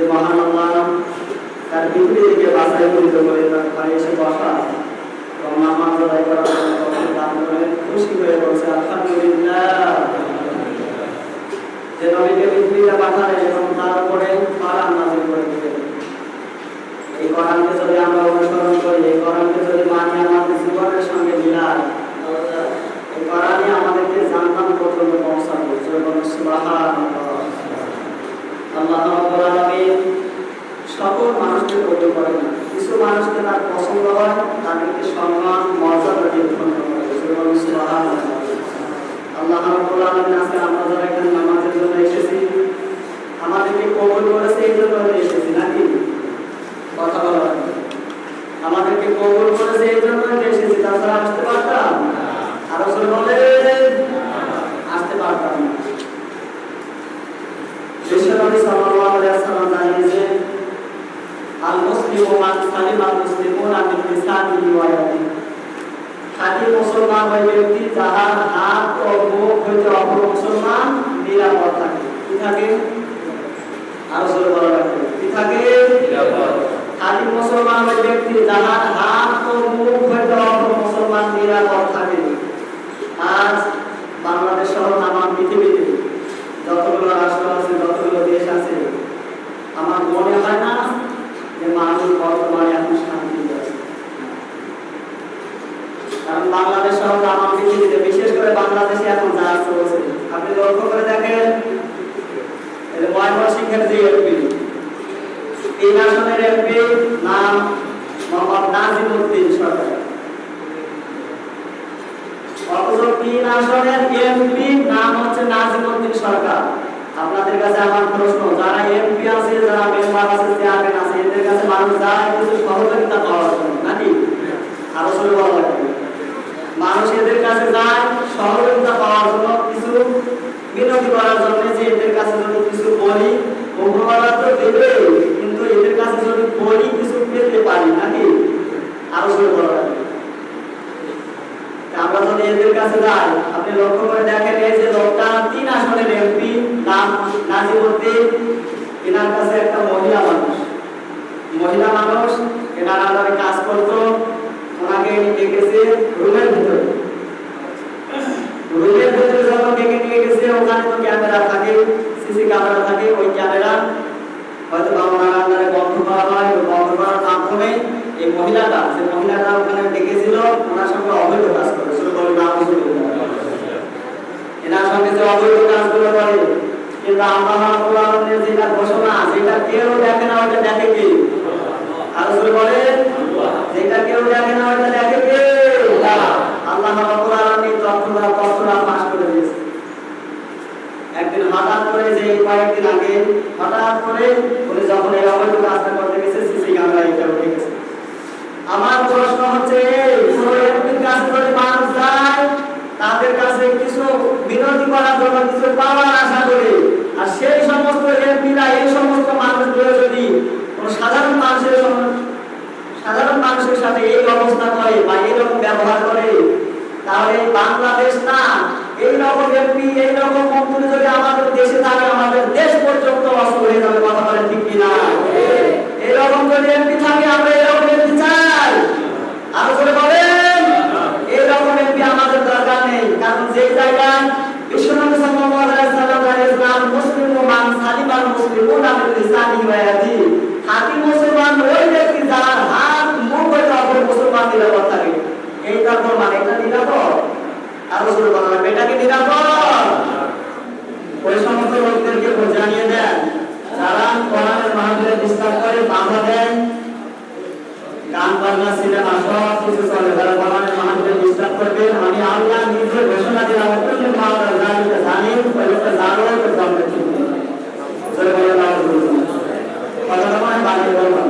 যে মহান আল্লাহ তার পৃথিবী থেকে বাছাই করিত করে তার ঘরে এসে বসা। এবং নামাজ আদায় করার দান করে খুশি হয়ে বলছে, আলহামদুলিল্লাহ। যে নবীকে পাঠালেন এবং তার উপরে কোরআন নাযিল করে দিলেন। এই কোরআনকে যদি আমরা অনুসরণ করি, এই কোরআনকে যদি মানি, আমাদের জীবনের সঙ্গে মিলাই এই কোরআনই আমাদেরকে জান্নাত পর্যন্ত পৌঁছাবে যেমন সুবহানাল্লাহ আল্লাহ রাব্বুল আলামিন সকল মানুষকে কবুল করে না। কিছু মানুষকে তার পছন্দ হয়, তাদেরকে সম্মান, মর্যাদা দিয়ে আল্লাহ রাব্বুল আলামিন আজকে আমরা যারা এখানে নামাজের জন্য এসেছি, আমাদেরকে কবুল করেছে এই জন্য এসেছি, নাকি? কথা বলা আমাদেরকে কবুল করেছে এই জন্য এসেছি। তাছাড়া আসতে পারতাম? আরও সরে বলেন। আসতে পারতাম বিশ্বনবী সাল্লাল্লাহু আলাইহি আল মুসলিমুনা মিন খাঁটি ওই ব্যক্তি যাহার হাত ও মুখ হইতে অপর মুসলমান নিরাপদ থাকে। কি থাকে? আরও জোরে বলা লাগবে কি থাকে? খাঁটি মুসলমান ওই ব্যক্তি যাহার হাত ও মুখ হইতে অপর মুসলমান নিরাপদ থাকে। আজ বাংলাদেশ সহ তামাম পৃথিবীতে যতগুলো রাষ্ট্র আছে যতগুলো দেশ আছে আমার মনে হয় না যে মানুষ বর্তমানে এখন শান্তিতে আছে কারণ বাংলাদেশ সহ আমার পৃথিবীতে বিশেষ করে বাংলাদেশে এখন আপনি লক্ষ্য করে দেখেন, এই ময়মনসিংহের যে এমপি তিন আসনের এমপি নাম মোহাম্মদ নাজিম উদ্দিন সরকার। অথচ তিন আসনের এমপি নাম হচ্ছে নাজিম উদ্দিন সরকার। আপনাদের কাছে আমার প্রশ্ন, যারা এমপি আছে, যারা মেম্বার আছে, চেয়ারম্যান আছে, এদের কাছে মানুষ যায় কিছু সহযোগিতা পাওয়ার জন্য নাকি? শুরু বলা লাগবে। মানুষ এদের কাছে যায়, সহযোগিতা পাওয়ার জন্য কিছু, বিনতি করার জন্য যে এদের কাছে যদি কিছু বলি উপহার তো দেবে কিন্তু এদের কাছে যদি বলি কিছু পেতে পারি নাকি আরও শুরু করা লাগবে আমরা যদি এদের কাছে যাই আপনি লক্ষ্য করে দেখেন এই যে লোকটা তিন আসনের এমপি নাম নাজিমুদ্দিন এনার কাছে একটা মহিলা মানুষ মহিলা মানুষ এনার আন্ডারে কাজ করতো ওনাকে ডেকেছে রুমের ভিতরে রুমের ভিতরে যখন ডেকে নিয়ে গেছে ওখানে তো ক্যামেরা থাকে, সিসি ক্যামেরা থাকে, ওই ক্যামেরা হয়তো বা ওনার বন্ধ করা হয়, ওই বন্ধ করার মাধ্যমে এই মহিলাটা, যে মহিলাটা ওখানে ডেকেছিল ওনার সঙ্গে অবৈধ কাজ করে শুরু করে। নাম এনার সঙ্গে যে অবৈধ কাজগুলো করে কিন্তু আল্লাহ যেটা ঘোষণা, যেটা কেউ দেখে না, ওটা দেখে কি? আর শুরু যেটা কেউ দেখে না, ওটা দেখে কে? আল্লাহ রাব্বুল আলামিন তথ্যটা তথ্যটা ফাঁস করে দিয়েছে। হঠাৎ করে যে কয়েকদিন আগে, হঠাৎ করে উনি যখন এই কাজটা করতে গেছে, সিসি ক্যামেরা এটা উঠে গেছে। আমার প্রশ্ন হচ্ছে কাছে যদি মানুষ যায়, তাদের কাছে কিছু বিনতি করার জন্য কিছু পাওয়ার আশা করে, আর সেই সমস্ত এমপিরা, এই সমস্ত মানুষগুলো যদি সাধারণ মানুষের সাধারণ মানুষের সাথে এই অবস্থা করে বা এইরকম ব্যবহার করে, তাহলে বাংলাদেশ না এই রকম এমপি এই রকম মন্ত্রী যদি আমাদের দেশে থাকে আমাদের দেশ পর্যন্ত অস্ত্র হয়ে যাবে কথা বলে ঠিক কিনা? এরকম যদি এমপি থাকে আমরা এরকম এমপি চাই আরও করে বলেন এরকম এমপি আমাদের দরকার নেই কারণ যে জায়গায় বিশ্বনবী সাল্লাল্লাহু আলাইহি ওয়াসাল্লাম জানিয়েছেন মুসলিম মান সালিমাল মুসলিমুনা মিন লিসানিহি ওয়া ইয়াদিহি খাঁটি মুসলমান ওই ব্যক্তি যার হাত মুখ হইতে অপর মুসলমান নিরাপদ থাকে এই তারপর মানে এটা নিরাপদ করা লাগবে এটা কি নিরাপদ। ওই সমস্ত লোকদেরকে জানিয়ে দেন, যারা কোরআনের মাহফিলে ডিস্টার্ব করে, বাধা দেন গান বাজনা সিনেমা, সব কিছু চলে। যারা কোরআনের মাহফিলে ডিস্টার্ব করবে, আমি আল্লাহ নিজে ঘোষণা দিলাম কুল্লু মা জানিতে জানি পবিত্র জানো তো বলে, দাও মানে বাড়িয়ে বললাম।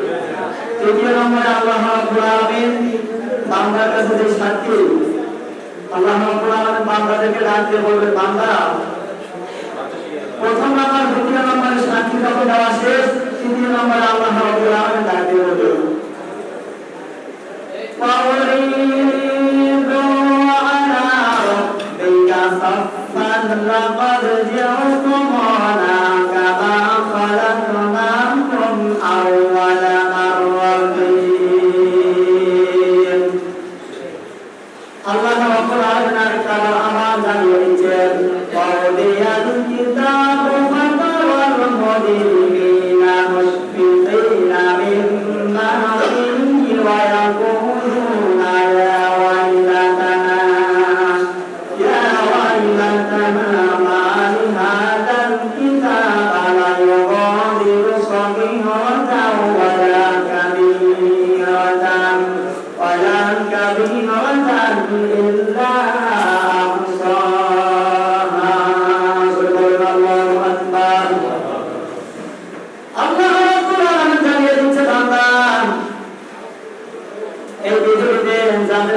তৃতীয় নম্বরে আল্লাহ রাব্বুল আলামিন বান্দার কাছে যে সাক্ষী, আল্লাহ রাব্বুল আলামিন বলবে, বান্দা, প্রথম নাম্বার, দ্বিতীয় নম্বরে সাক্ষী যখন দেওয়া শেষ, তৃতীয় নম্বরে আল্লাহ রাব্বুল আলামিন ডাকতে বলবে وأريد أن أربك صفا لقد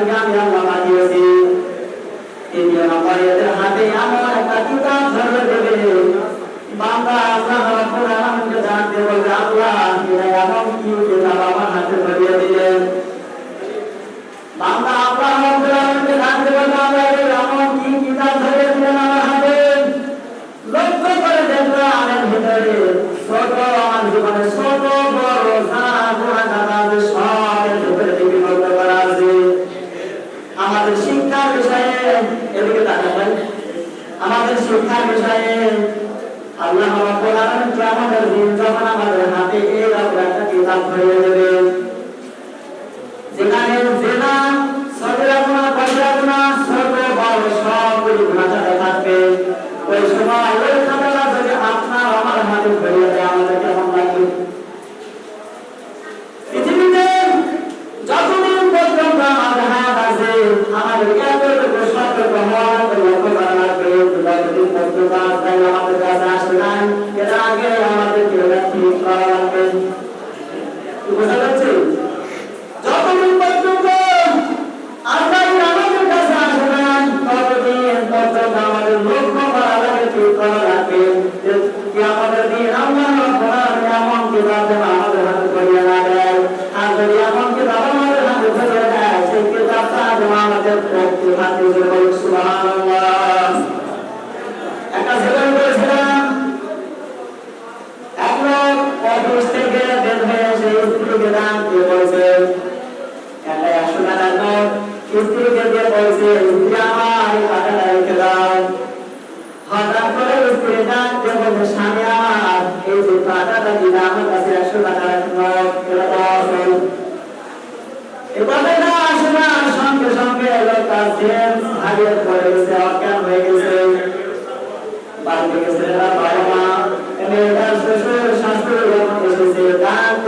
তাদেরকে আমি আল্লাহ পাঠিয়েছি তিনি আমার হাতে আমার একটা কিতাব ধরে দেবে বান্দা আল্লাহ রাব্বুল আলামিনকে জানতে বলবে আল্লাহ এরা এমন কি কিতাব আমার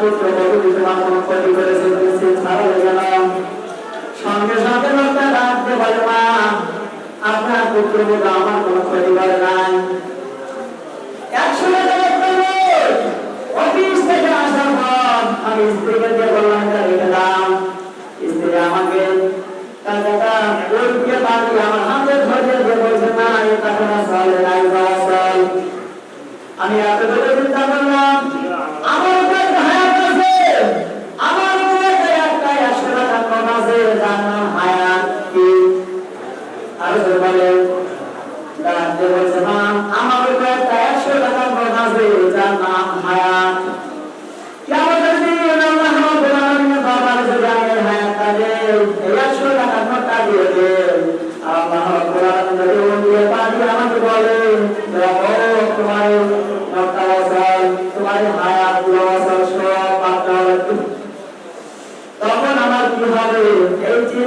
পুত্র বধু বিদ্যমান উৎপত্তি করেছেন নিশ্চিত ভালো যেন সঙ্গে সঙ্গে লোকটা ডাকতে বলে মা। আপনার পুত্র বধু আমার কোনো ক্ষতি করে নাই। একশো অফিস থেকে আসার পর আমি স্ত্রীকে যে বললাম রেখে দাম স্ত্রী আমাকে তার কথা ওই দিয়ে পারবি আমার হাতে ধরে যে বলছে, না এই কথা চলে নাই আমি এত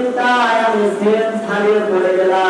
চিন্তায় আমি সেন্স হারিয়ে পড়ে গেলাম।